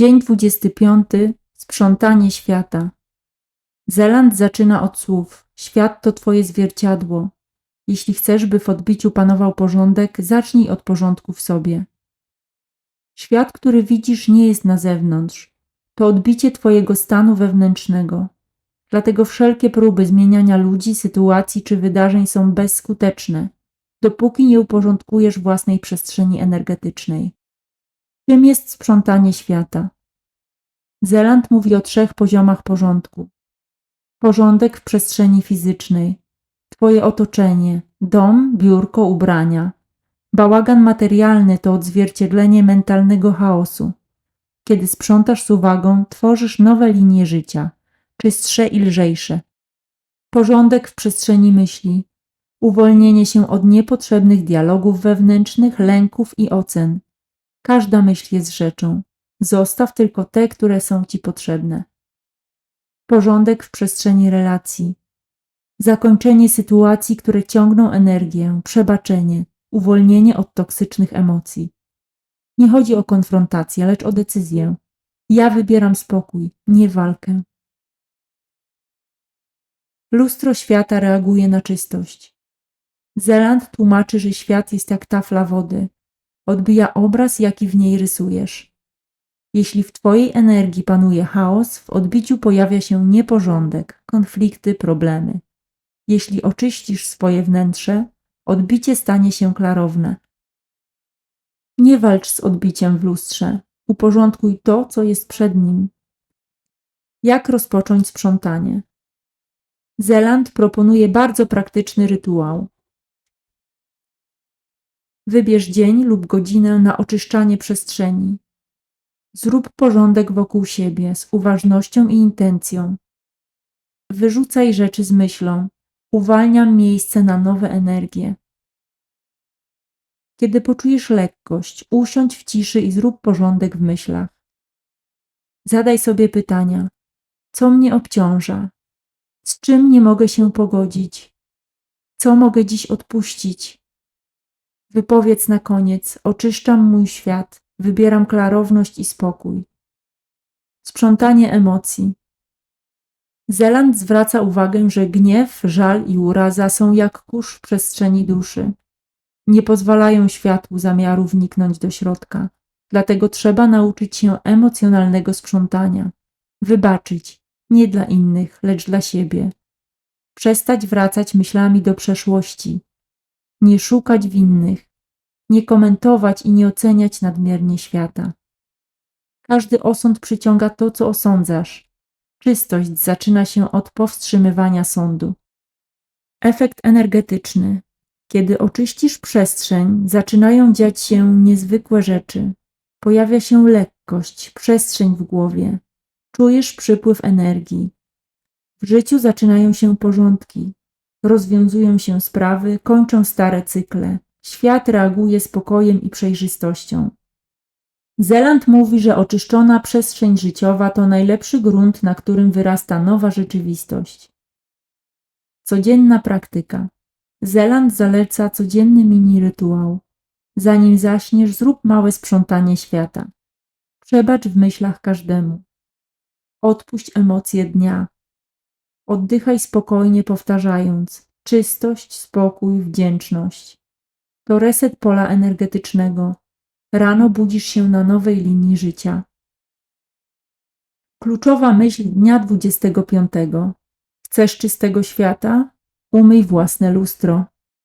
Dzień 25. Sprzątanie świata. Zeland zaczyna od słów: Świat to twoje zwierciadło. Jeśli chcesz, by w odbiciu panował porządek, zacznij od porządku w sobie. Świat, który widzisz, nie jest na zewnątrz. To odbicie twojego stanu wewnętrznego. Dlatego wszelkie próby zmieniania ludzi, sytuacji czy wydarzeń są bezskuteczne, dopóki nie uporządkujesz własnej przestrzeni energetycznej. Czym jest sprzątanie świata? Zeland mówi o trzech poziomach porządku. Porządek w przestrzeni fizycznej, Twoje otoczenie, dom, biurko, ubrania. Bałagan materialny to odzwierciedlenie mentalnego chaosu. Kiedy sprzątasz z uwagą, tworzysz nowe linie życia, czystsze i lżejsze. Porządek w przestrzeni myśli, uwolnienie się od niepotrzebnych dialogów wewnętrznych, lęków i ocen. Każda myśl jest rzeczą. Zostaw tylko te, które są ci potrzebne. Porządek w przestrzeni relacji. Zakończenie sytuacji, które ciągną energię, przebaczenie, uwolnienie od toksycznych emocji. Nie chodzi o konfrontację, lecz o decyzję. Ja wybieram spokój, nie walkę. Lustro świata reaguje na czystość. Zeland tłumaczy, że świat jest jak tafla wody. Odbija obraz, jaki w niej rysujesz. Jeśli w Twojej energii panuje chaos, w odbiciu pojawia się nieporządek, konflikty, problemy. Jeśli oczyścisz swoje wnętrze, odbicie stanie się klarowne. Nie walcz z odbiciem w lustrze, uporządkuj to, co jest przed nim. Jak rozpocząć sprzątanie? Zeland proponuje bardzo praktyczny rytuał. Wybierz dzień lub godzinę na oczyszczanie przestrzeni. Zrób porządek wokół siebie z uważnością i intencją. Wyrzucaj rzeczy z myślą. Uwalniam miejsce na nowe energie. Kiedy poczujesz lekkość, usiądź w ciszy i zrób porządek w myślach. Zadaj sobie pytania: co mnie obciąża? Z czym nie mogę się pogodzić? Co mogę dziś odpuścić? Wypowiedz na koniec: Oczyszczam mój świat, wybieram klarowność i spokój. Sprzątanie emocji. Zeland zwraca uwagę, że gniew, żal i uraza są jak kurz w przestrzeni duszy. Nie pozwalają światłu zamiaru wniknąć do środka, dlatego trzeba nauczyć się emocjonalnego sprzątania. Wybaczyć, nie dla innych, lecz dla siebie. Przestać wracać myślami do przeszłości. Nie szukać winnych, nie komentować i nie oceniać nadmiernie świata. Każdy osąd przyciąga to, co osądzasz. Czystość zaczyna się od powstrzymywania sądu. Efekt energetyczny. Kiedy oczyścisz przestrzeń, zaczynają dziać się niezwykłe rzeczy. Pojawia się lekkość, przestrzeń w głowie. Czujesz przypływ energii. W życiu zaczynają się porządki. Rozwiązują się sprawy, kończą stare cykle. Świat reaguje spokojem i przejrzystością. Zeland mówi, że oczyszczona przestrzeń życiowa to najlepszy grunt, na którym wyrasta nowa rzeczywistość. Codzienna praktyka. Zeland zaleca codzienny mini rytuał. Zanim zaśniesz, zrób małe sprzątanie świata. Przebacz w myślach każdemu. Odpuść emocje dnia. Oddychaj spokojnie, powtarzając: czystość, spokój, wdzięczność to reset pola energetycznego. Rano budzisz się na nowej linii życia. Kluczowa myśl dnia 25. Chcesz czystego świata? Umyj własne lustro.